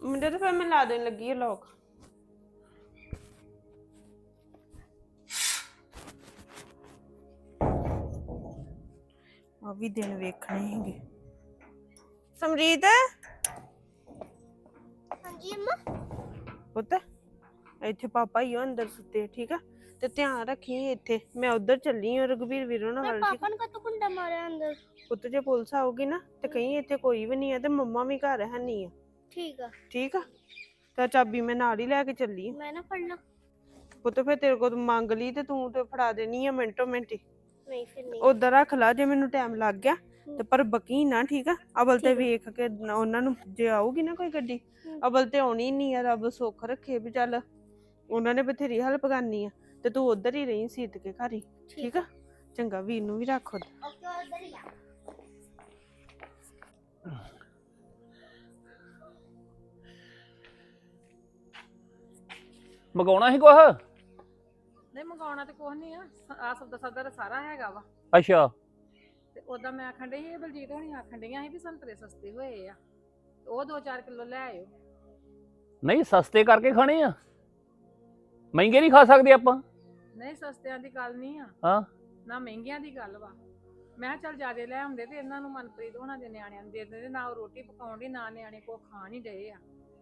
ਮੁੰਡੇ ਤਾਂ ਫਿਰ ਮੈਂ ਲਾ ਦੇਣ ਲੱਗੀ ਆ ਲੋਕ। ਆ ਵੀ ਦਿਨ ਵੇਖਣੇ ਹੈਗੇ। ਸਮਰੀਤ? ਹਾਂਜੀ ਅੰਮਾ? ਪੁੱਤ ਇੱਥੇ ਪਾਪਾ ਹੀ ਆ ਅੰਦਰ ਸੁੱਤੇ ਠੀਕ ਆ? ਤੇ ਧਿਆਨ ਰੱਖੀ ਇੱਥੇ। ਮੈਂ ਉਧਰ ਚੱਲੀ ਆ ਰਘਵੀਰ ਵੀਰੋਂ ਨਾਲ ਠੀਕ ਆ? ਪਾਪਾ ਨੂੰ ਕਦੋਂ ਕੁੰਡਾ ਮਾਰਿਆ ਅੰਦਰ? ਪੁੱਤ ਜੇ ਪੁਲਿਸ ਆਊਗੀ ਨਾ ਤੇ ਕਹੀਂ ਇੱਥੇ ਕੋਈ ਵੀ ਨਹੀਂ ਆ ਤੇ ਮੰਮਾ ਵੀ ਘਰ ਹੈ ਨਹੀਂ ਆ। ਠੀਕ ਆ। ਠੀਕ ਆ? ਤਾਂ ਚਾਬੀ ਮੈਂ ਨਾਲ ਹੀ ਲੈ ਕੇ ਚੱਲੀ ਆ। ਮੈਂ ਨਾ ਫੜਨਾ। ਪੁੱਤ ਫਿਰ ਤੇਰੇ ਕੋਲ ਮੰਗ ਲਈ ਤੇ ਤੂੰ ਤੇ ਫੜਾ ਦੇਣੀ ਆ ਮਿੰਟੋ ਮਿੰਟ ਹੀ। ਨਹੀਂ ਫਿਰ ਨਹੀਂ ਉਧਰ ਰੱਖ ਲਾ ਜੇ ਮੈਨੂੰ ਟਾਈਮ ਲੱਗ ਗਿਆ ਤੇ ਪਰ ਬਕੀ ਨਾ ਠੀਕ ਆ ਅਬਲ ਤੇ। ਵੇਖ ਕੇ ਨਾ ਉਹਨਾਂ ਨੂੰ ਜੇ ਆਊਗੀ ਨਾ ਕੋਈ ਗੱਡੀ। ਅਬਲ ਤੇ ਆਉਣੀ ਨਹੀਂ ਆ ਰੱਬ ਸੁੱਖ ਰੱਖੇ ਵੀ ਚੱਲ ਉਹਨਾਂ ਨੇ ਬਥੇਰੀ ਹੈਲਪ ਕਰਨੀ ਆ ਤੇ ਤੂੰ ਉਧਰ ਹੀ ਰਹੀ ਸੀਤ ਕੇ ਘਰ ਹੀ ਠੀਕ ਆ ਚੰਗਾ ਵੀਰ ਨੂੰ ਵੀ ਰੱਖ ਉੱਧਰ। ਓਕੇ ਉਧਰ ਹੀ ਆ ਮਗਾਉਣਾ ਸੀ ਕੁਛ ਨਹੀਂ ਮੰਗਾਉਣਾ ਤੇ ਕੁਛ ਨਹੀਂ ਆ। ਆ ਸੌਦਾ ਸੌਦਾ ਤਾਂ ਸਾਰਾ ਹੈਗਾ ਵਾ। ਅੱਛਾ। ਤੇ ਉਦਾਂ ਮੈਂ ਆਖਣ ਡਈ ਇਹ ਬਲਜੀਤ ਹੋਣੀ ਆਖਣ ਡਈਆਂ ਸੀ ਵੀ ਸੰਤਰੇ ਸਸਤੇ ਹੋਏ ਆ। ਤੇ ਉਹ 2-4 ਕਿਲੋ ਲੈ ਆਇਓ। ਨਹੀਂ ਸਸਤੇ ਕਰਕੇ ਖਾਣੇ ਆ। ਮਹਿੰਗੇ ਨਹੀਂ ਖਾ ਸਕਦੇ ਆਪਾਂ। ਨਹੀਂ ਸਸਤਿਆਂ ਦੀ ਗੱਲ ਨਹੀਂ ਆ। ਹਾਂ। ਨਾ ਮਹਿੰਗਿਆਂ ਦੀ ਗੱਲ ਵਾ। ਮੈਂ ਕਿਹਾ ਚੱਲ ਜਿਆਦੇ ਲੈ ਆਉਂਦੇ ਤੇ ਇਹਨਾਂ ਨੂੰ ਮਨਪ੍ਰੀਤ ਹੋਣਾ ਦੇ ਨਿਆਣਿਆਂ ਨੂੰ ਦੇ ਦਿੰਦੇ ਨਾ ਉਹ ਰੋਟੀ ਪਕਾਉਣ ਦੀ ਨਾ ਨਿਆਣੇ ਕੋ ਖਾਣ ਹੀ ਡਏ ਆ।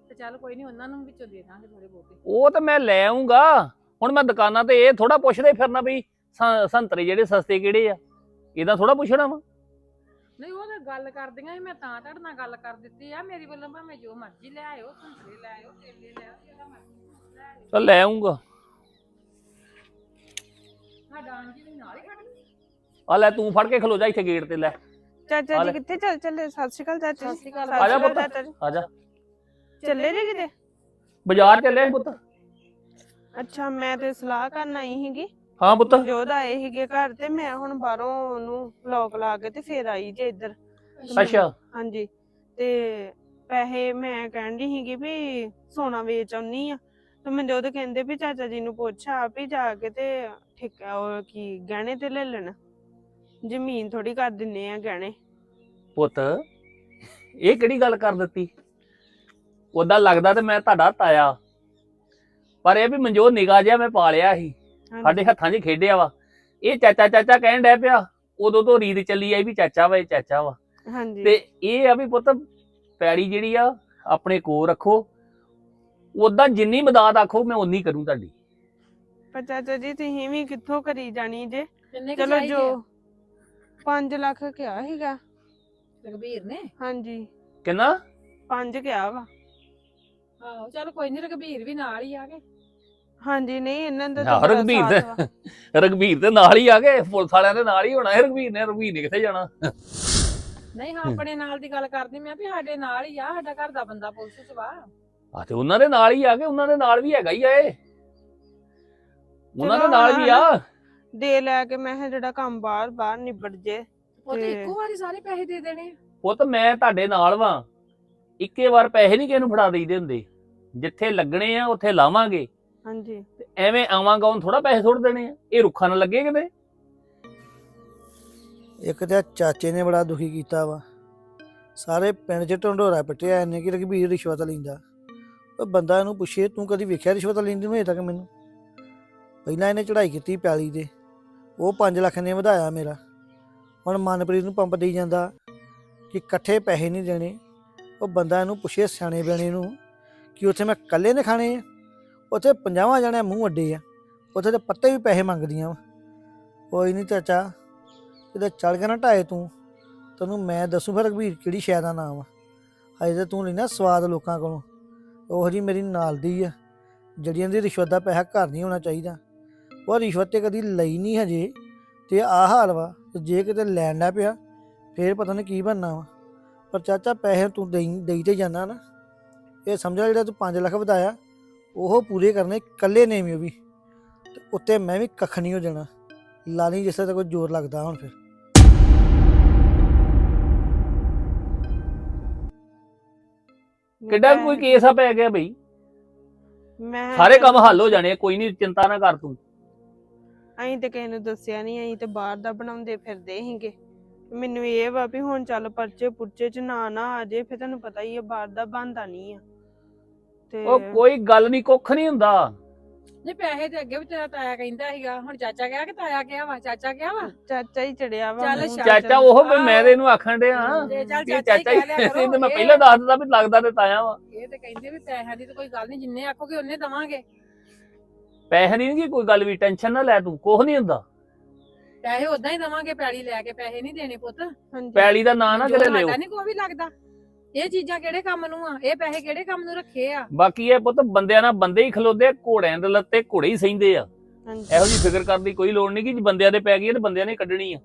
ਤੇ ਚੱਲ ਕੋਈ ਨਹੀਂ ਉਹਨਾਂ ਨੂੰ ਵਿੱਚੋਂ ਦੇ ਦਾਂਗੇ ਥੋੜੇ ਬਹੁਤੇ। ਉਹ ਤਾਂ ਮੈਂ ਲੈ ਆਉਂਗਾ ਹੁਣ ਮੈਂ ਦੁਕਾਨਾਂ ਤੇ ਇਹ ਥੋੜਾ ਪੁੱਛਦੇ ਫਿਰਨਾ ਵੀ ਸੰ- ਸੰਤਰੇ ਜਿਹੜੇ ਸਸਤੇ ਕਿਹੜੇ ਆ? ਇਹਦਾ ਥੋੜਾ ਪੁੱਛਣਾ ਵਾ। ਨਹੀਂ ਉਹ ਤਾਂ ਗੱਲ ਕਰਦੀਆਂ ਸੀ ਮੈਂ ਤਾਂ ਤੁਹਾਡੇ ਨਾਲ ਗੱਲ ਕਰ ਦਿੱਤੀ ਆ। ਮੇਰੀ ਵੱਲੋਂ ਭਾਵੇਂ ਜੋ ਮਰਜ਼ੀ ਲੈ ਆਇਓ ਸੰਤਰੇ ਲੈ ਆਇਓ ਕੇਲੇ ਲੈ ਆਇਓ ਜਿਹੜਾ ਮਰਜ਼ੀ ਲੈ ਆਇਓ। ਚੱਲ ਲੈ ਆਉਂਗਾ ਸਾਡਾ ਆਂਟੀ ਵੀ ਨਾਲ ਹੀ ਖੜੀ ਆ ਲੈ ਤੂੰ ਫੜ ਕੇ ਖਲੋ ਜਾ ਇੱਥੇ ਗੇਟ ਤੇ ਲੈ। ਚਾਚਾ ਆ ਜੀ। ਕਿੱਥੇ ਚੱਲ ਚੱਲੇ? ਸਤਿ ਸ਼੍ਰੀ ਅਕਾਲ ਚਾਚਾ ਸਤਿ ਸ਼੍ਰੀ ਅਕਾਲ। ਸਤਿ ਆ ਜਾ ਪੁੱਤ। ਚਾਚਾ ਜੀ। ਆ ਜਾ। ਚੱਲੇ ਜੀ ਕਿਤੇ? ਬਾਜ਼ਾਰ ਚੱਲੇ ਪੁੱਤ? ਅੱਛਾ ਮੈਂ ਤੇ ਸਲਾਹ ਕਰਨ ਆਈ ਸੀਗੀ। ਹਾਂ ਪੁੱਤ। ਜੋਦ ਆਏ ਸੀਗੇ ਘਰ ਤੇ ਮੈਂ ਹੁਣ ਬਾਹਰੋਂ ਉਹਨੂੰ ਲੋਕ ਲਾ ਕੇ ਤੇ ਫੇਰ ਆਈ ਜੇ ਇੱਧਰ। ਅੱਛਾ। ਹਾਂਜੀ। ਤੇ ਪੈਸੇ ਮੈਂ ਕਹਿੰਦੀ ਸੀਗੀ ਵੀ ਸੋਨਾ ਵੇਚ ਆਉਣੀ ਆ। ਤੇ ਮੈਨੂੰ ਉਹਦੇ ਕਹਿੰਦੇ ਵੀ ਚਾਚਾ ਜੀ ਨੂੰ ਪੁੱਛ ਆਪ ਹੀ ਜਾ ਕੇ ਤੇ ਠੇਕਾ ਉਹ ਕੀ ਗਹਿਣੇ ਤੇ ਲੈ ਲੈਣ? ਜ਼ਮੀਨ ਥੋੜੀ ਕਰ ਦਿੰਨੇ ਆ ਗਹਿਣੇ। ਪੁੱਤ ਇਹ ਕਿਹੜੀ ਗੱਲ ਕਰ ਦਿੱਤੀ? ਉਦਾਂ ਲੱਗਦਾ ਤੇ ਮੈਂ ਤੁਹਾਡਾ ਤਾਇਆ। ਪਰ ਇਹ ਵੀ ਮਨਜੋਤ ਨਿਗਾਹ ਜਿਹਾ ਮੈਂ ਪਾਲਿਆ ਸੀ। ਹਾਂਜੀ। ਸਾਡੇ ਹੱਥਾਂ 'ਚ ਖੇਡਿਆ ਵਾ। ਇਹ ਚਾਚਾ ਚਾਚਾ ਕਹਿਣ ਡੈ ਪਿਆ ਉਦੋਂ ਤੋਂ ਰੀਤ ਚੱਲੀ ਆਈ ਵੀ ਚਾਚਾ ਵਾ ਇਹ ਚਾਚਾ ਵਾ। ਹਾਂਜੀ। ਤੇ ਇਹ ਆ ਵੀ ਪੁੱਤ ਪੈੜੀ ਜਿਹੜੀ ਆ ਆਪਣੇ ਕੋਲ ਰੱਖੋ। ਉਦਾਂ ਜਿੰਨੀ ਮਦਦ ਆਖੋ ਮੈਂ ਉਨੀ ਕਰੂੰ ਤੁਹਾਡੀ। ਪਰ ਚਾਚਾ ਜੀ ਤੁਸੀਂ ਵੀ ਕਿੱਥੋਂ ਕਰੀ ਜਾਣੀ ਜੇ? ਕਿੰਨੇ ਚਲੋ ਜੋ ਆ? 5 ਲੱਖ ਕਿਹਾ ਸੀਗਾ। ਰਘਬੀਰ ਨੇ? ਹਾਂਜੀ। ਕਿੰਨਾ? 5 ਕਿਹਾ ਵਾ। ਆਹੋ ਚਲ ਕੋਈ ਨਹੀਂ ਰਘਬੀਰ ਵੀ ਨਾਲ ਹੀ ਆ ਗਏ। ਹਾਂਜੀ ਨਹੀਂ ਇਹਨਾਂ ਦਾ ਹਾਂ, ਤਾਂ ਬੜਾ ਰਘਬੀਰ ਸਾਥ ਤੇ ਨਾਲ ਹੀ ਆ ਗਏ ਪੁਲਿਸ ਵਾਲਿਆਂ ਦੇ ਨਾਲ ਹੀ ਹੋਣਾ ਹੈ ਰਗਵੀਰ ਨੇ ਰਗਵੀਰ ਨੇ ਕਿੱਥੇ ਜਾਣਾ? ਨਹੀਂ ਹਾਂ ਆਪਣੇ ਨਾਲ ਦੀ ਗੱਲ ਕਰਦੀ ਮੈਂ ਵੀ ਸਾਡੇ ਨਾਲ ਹੀ ਆ ਸਾਡਾ ਘਰ ਦਾ ਬੰਦਾ ਪੁਲਿਸ ਚ ਵਾ। ਆ ਤੇ ਉਹਨਾਂ ਦੇ ਨਾਲ ਹੀ ਆ ਗਏ ਉਹਨਾਂ ਦੇ ਨਾਲ ਵੀ ਹੈਗਾ ਹੀ ਆ ਇਹ। ਉਹਨਾਂ ਦੇ ਚਲੋ ਨਾਲ ਵੀ ਆ। ਦੇ ਲੈ ਕੇ ਮੈਂ ਕਿਹਾ ਜਿਹੜਾ ਕੰਮ ਬਾਹਰ ਬਾਹਰ ਨਿਬੜ ਜੇ ਉਹ ਤੇ ਤੇ- ਇੱਕੋ ਵਾਰੀ ਸਾਰੇ ਪੈਸੇ ਦੇ ਦੇਣੇ ਆ। ਪੁੱਤ ਮੈਂ ਤੁਹਾਡੇ ਨਾਲ ਵਾਂ। ਇੱਕੇ ਵਾਰ ਪੈਸੇ ਨਹੀਂ ਕਿਸੇ ਨੂੰ ਫੜਾ ਦੇਈਦੇ ਹੁੰਦੇ। ਜਿੱਥੇ ਲੱਗਣੇ ਆ ਉੱਥੇ ਲਾਵਾਂਗੇ। ਹਾਂਜੀ। ਤੇ ਐਵੇਂ ਆਵਾਂਗਾ ਉਹਨ ਥੋੜਾ ਪੈਸੇ ਥੋੜ ਦੇਣੇ ਆ। ਇਹ ਰੁੱਖਾਂ ਨਾਲ ਲੱਗੇ ਕਿਤੇ? ਇੱਕ ਤੇ ਚਾਚੇ ਨੇ ਬੜਾ ਦੁਖੀ ਕੀਤਾ ਵਾ। ਸਾਰੇ ਪਿੰਡ 'ਚ ਢੰਡੋਰਾ ਪਿੱਟਿਆ ਇਹਨੇ ਕਿ ਰਘਬੀਰ ਰਿਸ਼ਵਤ ਲੈਂਦਾ। ਉਹ ਬੰਦਾ ਇਹਨੂੰ ਪੁੱਛੇ ਤੂੰ ਕਦੀ ਵੇਖਿਆ ਰਿਸ਼ਵਤ ਲੈਂਦੀ ਨੂੰ ਹਜੇ ਤੱਕ ਮੈਨੂੰ? ਪਹਿਲਾਂ ਇਹਨੇ ਚੜ੍ਹਾਈ ਕੀਤੀ ਪੈਲੀ ਦੇ ਉਹ 5 ਲੱਖ ਨੇ ਵਧਾਇਆ ਮੇਰਾ। ਹੁਣ ਮਨਪ੍ਰੀਤ ਨੂੰ ਪੰਪ ਦੇਈ ਜਾਂਦਾ ਕਿ ਇਕੱਠੇ ਪੈਸੇ ਨਹੀਂ ਦੇਣੇ। ਉਹ ਬੰਦਾ ਇਹਨੂੰ ਪੁੱਛੇ ਸਿਆਣੇ ਬਿਆਣੇ ਨੂੰ ਕਿ ਉੱਥੇ ਮੈਂ ਇਕੱਲੇ ਨੇ ਖਾਣੇ ਆ? ਉੱਥੇ ਪੰਜਾਵਾਂ ਜਣੇ ਮੂੰਹ ਅੱਡੇ ਆ। ਉੱਥੇ ਤੇ ਪੱਤੇ ਵੀ ਪੈਸੇ ਮੰਗਦੀਆਂ ਵਾ। ਕੋਈ ਨਹੀਂ ਚਾਚਾ, ਕਿਤੇ ਚੱਲ ਗਿਆ ਨਾ ਢਾਏ ਤੂੰ, ਤੈਨੂੰ ਮੈਂ ਦੱਸੂ ਫਿਰ ਰਘਬੀਰ ਕਿਹੜੀ ਸ਼ੈ ਦਾ ਨਾਮ ਆ ਹਜੇ ਤੇ ਤੂੰ ਲੈਣਾ ਸਵਾਦ ਲੋਕਾਂ ਕੋਲੋਂ। ਉਹ ਜੀ ਮੇਰੀ ਨਾਲ ਦੀ ਆ, ਜਿਹੜੀਆਂ ਦੀ ਰਿਸ਼ਵਤ ਦਾ ਪੈਸਾ ਘਰ ਨਹੀਂ ਹੋਣਾ ਚਾਹੀਦਾ। ਉਹ ਰਿਸ਼ਵਤ ਤੇ ਕਦੀ ਲਈ ਨਹੀਂ ਹਜੇ, ਤੇ ਆਹ ਹਾਲ ਵਾ, ਤੇ ਜੇ ਕਿਤੇ ਲੈਣ ਨਾ ਪਿਆ, ਫੇਰ ਪਤਾ ਨਹੀਂ ਕੀ ਬਣਨਾ ਵਾ। ਪਰ ਚਾਚਾ, ਪੈਸੇ ਤੂੰ ਦੇਈ ਦੇਈ ਤੇ ਜਾਣਾ ਨਾ। ਇਹ ਸਮਝਾ ਜਿਹੜਾ ਤੂੰ 5 ਲੱਖ ਵਧਾਇਆ ਉਹ ਪੂਰੇ ਕਰਨੇ ਇਕੱਲੇ ਨੇ ਵੀ ਉਹ ਵੀ। ਤੇ ਉੱਤੇ ਮੈਂ ਵੀ ਕੱਖ ਨਹੀਂ ਹੋ ਜਾਣਾ। ਲਾਲੀ ਜਿਸ ਤਰ੍ਹਾਂ ਕੋਈ ਜ਼ੋਰ ਲੱਗਦਾ ਹੁਣ ਫਿਰ। ਕਿੱਡਾ ਕੋਈ ਕੇਸ ਆ ਪੈ ਗਿਆ ਬਈ। ਮੈਂ ਸਾਰੇ ਕੰਮ ਹੱਲ ਹੋ ਜਾਣੇ ਆ, ਕੋਈ ਨਹੀਂ ਚਿੰਤਾ ਨਾ ਕਰ ਤੂੰ। ਅਸੀਂ ਤੇ ਕਿਸੇ ਨੂੰ ਦੱਸਿਆ ਨਹੀਂ ਅਸੀਂ ਤੇ ਬਾਹਰ ਦਾ ਬਣਾਉਂਦੇ ਫਿਰਦੇ ਸੀਗੇ। ਮੈਨੂੰ ਇਹ ਵਾ ਵੀ ਹੁਣ ਚੱਲ ਪਰਚੇ ਪੁਰਚੇ ਚ ਨਾ ਨਾ ਆ ਜੇ ਫਿਰ ਤੁਹਾਨੂੰ ਪਤਾ ਹੀ ਆ ਬਾਹਰ ਦਾ ਬੰਦਾ ਨਹੀਂ ਆ। ਤੇ ਉਹ ਕੋਈ ਗੱਲ ਨਹੀਂ ਕੁੱਖ ਨਹੀਂ ਹੁੰਦਾ। ਨਹੀਂ ਪੈਸੇ ਤੇ ਅੱਗੇ ਵੀ ਤੇਰਾ ਤਾਇਆ ਕਹਿੰਦਾ ਸੀਗਾ। ਹੁਣ ਚਾਚਾ ਗਿਆ ਕਿ ਤਾਇਆ ਗਿਆ ਵਾ? ਚਾਚਾ ਗਿਆ ਵਾ? ਚਾਚਾ ਹੀ ਚੜਿਆ ਵਾ। ਚੱਲ ਮੂੰਹ ਸ਼ਾਬਾਸ਼। ਚਾਚਾ ਉਹ ਵੀ। ਮੈਂ ਤੇ ਇਹਨੂੰ ਆਖਣ ਡਿਆ ਤੇ ਚੱਲ ਵੀ ਚਾਚਾ ਹੀ ਕਹਿ ਲਿਆ ਕਰੋ ਤੇ ਮੈਂ ਇਹ- ਪਹਿਲਾਂ ਦੱਸ ਦਿੱਤਾ ਵੀ ਲੱਗਦਾ ਤੇ ਤਾਇਆ ਵਾ। ਇਹ ਤੇ ਕਹਿੰਦੇ ਵੀ ਪੈਸਿਆਂ ਦੀ ਤਾਂ ਕੋਈ ਗੱਲ ਨਹੀਂ ਜਿੰਨੇ ਆਖੋਗੇ ਉਹਨੇ ਦਵਾਂਗੇ। ਪੈਸੇ ਨਹੀਂ ਕੀ ਕੋਈ ਗੱਲ ਵੀ ਟੈਨਸ਼ਨ ਨਾ ਲੈ ਤੂੰ ਕੁਛ ਨਹੀਂ ਹੁੰਦਾ। ਪੈਸੇ ਉਦਾਂ ਹੀ ਦਵਾਂਗੇ ਪੈਲੀ ਲੈ ਕੇ ਪੈਸੇ ਨਹੀਂ ਦੇਣੇ ਪੁੱਤ। ਹਾਂਜੀ। ਪੈਲੀ ਦਾ ਨਾਂ ਨਾ ਕਿਤੇ ਲਿਓ। ਨਹੀਂ ਕੋਈ ਵੀ ਲੱਗਦਾ। ਇਹ ਚੀਜ਼ਾਂ ਕਿਹੜੇ ਕੰਮ ਨੂੰ ਆ? ਇਹ ਪੈਸੇ ਕਿਹੜੇ ਕੰਮ ਨੂੰ ਰੱਖੇ ਆ? ਬਾਕੀ ਇਹ ਪੁੱਤ ਬੰਦਿਆਂ ਨਾਲ ਬੰਦੇ ਹੀ ਖਲੋਦੇ ਆ, ਘੋੜਿਆਂ ਦੇ ਲੱਤੇ ਘੋੜੇ ਹੀ ਸਹਿੰਦੇ ਆ। ਹਾਂਜੀ। ਇਹੋ ਜੀ ਫਿਕਰ ਕਰਨ ਦੀ ਕੋਈ ਲੋੜ ਨਹੀਂ ਕਿ ਜੇ ਬੰਦਿਆਂ ਦੇ ਪੈ ਗਈ ਤੇ ਬੰਦਿਆਂ ਨੇ ਕੱਢਣੀ ਆ।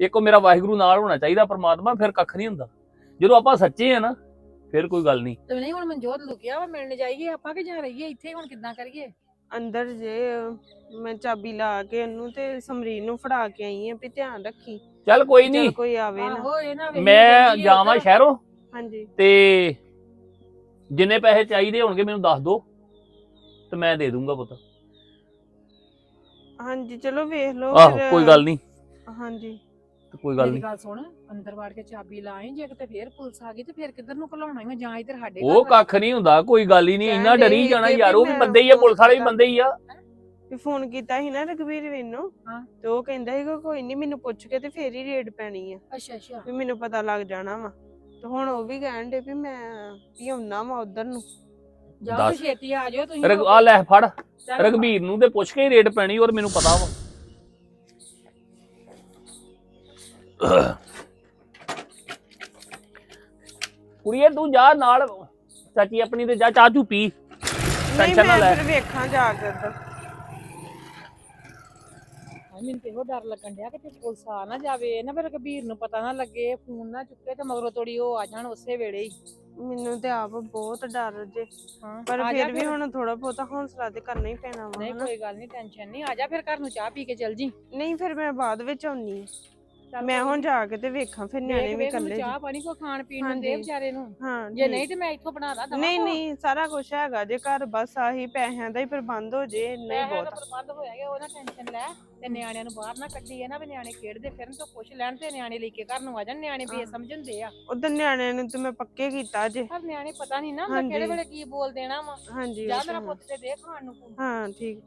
ਇੱਕੋ ਮੇਰਾ ਵਾਹਿਗੁਰੂ ਨਾਲ ਹੋਣਾ ਚਾਹੀਦਾ ਪ੍ਰਮਾਤਮਾ ਫਿਰ ਕੱਖ ਨਹੀਂ ਹੁੰਦਾ। ਜਦੋਂ ਆਪਾਂ ਸੱਚੇ ਆ ਨਾ ਫਿਰ ਕੋਈ ਗੱਲ ਨਹੀਂ। ਤੇ ਨਹੀਂ ਹੁਣ ਮਨਜੋਤ ਲੁਕਿਆ ਵਾ ਮਿਲਣ ਜਾਈਏ ਆਪਾਂ ਕਿ ਜਾਂ ਰਹੀਏ ਇੱਥੇ? ਹੁਣ ਕਿੱਦਾਂ ਕਰੀਏ? ਅੰਦਰ ਜੇ ਮੈਂ ਚਾਬੀ ਲਾ ਕੇ ਉਹਨੂੰ ਤੇ ਸਮਰੀਨ ਨੂੰ ਫੜਾ ਕੇ ਆਈ ਆ ਵੀ ਧਿਆਨ ਰੱਖੀ। ਚੱਲ ਕੋਈ ਚੱਲ ਨਹੀਂ। ਕੋਈ ਆਵੇ ਨਾ। ਆਹੋ ਇਹ ਨਾ ਵੇਖੀ ਮੈਂ ਜਾਂਦੀ ਹੈ ਜਾਵਾਂ ਉੱਧਰ। ਸ਼ਹਿਰੋਂ। ਹਾਂਜੀ। ਤੇ ਜਿੰਨੇ ਪੈਸੇ ਚਾਹੀਦੇ ਹੋਣਗੇ ਮੈਨੂੰ ਦੱਸ ਦਿਓ ਤੇ ਮੈਂ ਦੇ ਦੂੰਗਾ ਪੁੱਤ। ਹਾਂਜੀ ਚਲੋ ਵੇਖ ਲਓ ਆਹੋ ਫਿਰ- ਕੋਈ ਗੱਲ ਨਹੀਂ। ਹਾਂਜੀ। ਕੋਈ ਗੱਲ ਮੇਰੀ ਨਹੀਂ। ਗੱਲ ਸੁਣ ਅੰਦਰ ਵੜ ਕੇ ਚਾਬੀ ਲਾਈ ਜੇ ਕਿਤੇ ਫੇਰ ਪੁਲਿਸ ਆ ਗਈ ਤੇ ਫੇਰ ਕਿੱਧਰ ਨੂੰ ਘਲਾਉਣਾ ਹੈ ਜਾਂ ਇੱਧਰ ਸਾਡੇ ਉਹ ਕੱਖ ਨਹੀਂ ਹੁੰਦਾ ਕੋਈ ਗੱਲ ਹੀ ਨਹੀਂ ਇੰਨਾ ਕਹਿੰਦੇ ਡਰੀ ਜਾਣਾ ਕਿ ਯਾਰ ਉਹ ਵੀ ਮੈਂ ਬੰਦੇ ਹੀ ਆ ਪੁਲਿਸ ਵਾਲੇ ਵੀ ਬੰਦੇ ਹੀ ਆ। ਵੀ ਫੋਨ ਕੀਤਾ ਸੀ ਨਾ ਰਘਵੀਰ ਵੀਰ ਨੂੰ ਹਾਂ। ਤੇ ਉਹ ਕਹਿੰਦਾ ਸੀਗਾ ਕੋਈ ਨਹੀਂ ਮੈਨੂੰ ਪੁੱਛ ਕੇ ਤੇ ਫੇਰ ਹੀ ਰੇਡ ਪੈਣੀ ਆ। ਅੱਛਾ ਅੱਛਾ। ਵੀ ਮੈਨੂੰ ਪਤਾ ਲੱਗ ਜਾਣਾ ਵਾ। ਤੇ ਹੁਣ ਉਹ ਵੀ ਕਹਿਣ ਦੇ ਵੀ ਮੈਂ ਵੀ ਆਉਣਾ ਵਾ ਉਧਰ ਨੂੰ। ਜਾਓ ਦੱਸ। ਛੇਤੀ ਆ ਜਾਓ ਤੁਸੀਂ। ਰਗ ਆ ਲੈ ਫੜ। ਚੱਲ। ਰਗਵੀਰ ਨੂੰ ਤੇ ਪੁੱਛ ਕੇ ਹੀ ਰੇਟ ਪੈਣੀ ਔਰ ਮੈਨੂੰ ਪਤਾ ਵਾ। ਕੁੜੀਏ ਤੂੰ ਜਾ ਨਾਲ। ਚਾਚੀ ਆਪਣੀ ਤੇ ਜਾ ਚਾਹ ਚੂ ਪੀ। ਨਹੀਂ ਟੈਨਸ਼ਨ ਨਾ ਮੈਂ ਲੈ। ਫਿਰ ਵੇਖਾਂ ਜਾ ਕੇ ਉੱਧਰ। ਮੈਨੂੰ ਤੇ ਡਰ ਲੱਗਣ ਡਿਆ ਕਿ ਤੇ ਪੁਲਿਸ ਆ ਨਾ ਜਾਵੇ। ਨਾ ਫਿਰ ਕਬੀਰ ਨੂੰ ਪਤਾ ਨਾ ਲੱਗੇ ਫੋਨ ਨਾ ਚੁੱਕੇ ਤੇ ਮਗਰੋਂ ਤੋੜੀ ਉਹ ਆ ਜਾਣ ਉਸੇ ਵੇਲੇ ਹੀ। ਮੈਨੂੰ ਤੇ ਆਪ ਬਹੁਤ ਡਰ ਜੇ। ਹਾਂ ਪਰ ਆ ਜਾ ਫਿਰ ਵੀ ਹੁਣ ਥੋੜਾ ਬਹੁਤਾ ਹੌਸਲਾ ਤੇ ਕਰਨਾ ਹੀ ਪੈਣਾ ਵਾ ਨਹੀਂ ਹਨਾ। ਕੋਈ ਗੱਲ ਨਹੀਂ ਟੈਨਸ਼ਨ ਨਹੀਂ ਆ ਜਾ ਫਿਰ ਘਰ ਨੂੰ ਚਾਹ ਪੀ ਕੇ ਚੱਲ ਜੀ। ਨਹੀਂ ਫਿਰ ਮੈਂ ਬਾਅਦ ਵਿੱਚ ਆਉਣੀ ਮੈਂ ਹੁਣ ਜਾ ਕੇ ਤੇ ਵੇਖਾਂ ਫਿਰ ਨਿਆਣੇ ਵੀ ਉਹਨੂੰ ਇਕੱਲੇ ਚਾਹ ਪਾਣੀ ਕੋ ਖਾਣ ਪੀਣ ਨੂੰ ਦੇ। ਵਿਚਾਰੇ ਨੂੰ ਹਾਂ ਜੇ। ਨਹੀਂ ਤੇ ਮੈਂ ਇੱਥੋਂ ਬਣਾ ਦਵਾਂ ਨਹੀਂ ਨਹੀਂ ਸਾਰਾ ਕੁਝ ਹੈਗਾ ਜੇ ਘਰ ਬਸ ਆਹੀ ਪੈਸਿਆਂ ਦਾ ਹੀ ਪ੍ਰਬੰਧ ਹੋ ਜੇ ਨਹੀਂ ਬਹੁਤ ਪ੍ਰਬੰਧ ਹੋਇਆ ਗਿਆ ਉਹ ਨਾ ਟੈਨਸ਼ਨ ਲੈ ਤੇ ਨਿਆਣਿਆਂ ਨੂੰ ਬਾਹਰ ਨਾ ਕੱਢੀ ਹੈ ਨਾ ਵੀ ਨਿਆਣੇ ਖੇਡਦੇ ਫਿਰਨ ਤੋਂ ਪੁੱਛ ਲੈਣ ਤੇ ਨਿਆਣੇ ਲੈ ਕੇ ਘਰ ਨੂੰ ਆ ਜਾਣ ਨਿਆਣੇ ਬੇ ਸਮਝਣਦੇ ਆ ਉਧਰ ਨਿਆਣਿਆਂ ਨੂੰ ਤੇ ਮੈਂ ਪੱਕੇ ਕੀਤਾ ਜੇ ਪਰ ਨਿਆਣੇ ਪਤਾ ਨਹੀਂ ਨਾ ਮੈਂ। ਕਿਹੜੇ ਵੇਲੇ ਕੀ ਬੋਲ ਦੇਣਾ ਵਾ ਹਾਂਜੀ ਜਾ ਮੇਰਾ। ਪੁੱਤ ਤੇ ਦੇ ਖਾਣ ਨੂੰ। ਹਾਂ ਠੀਕ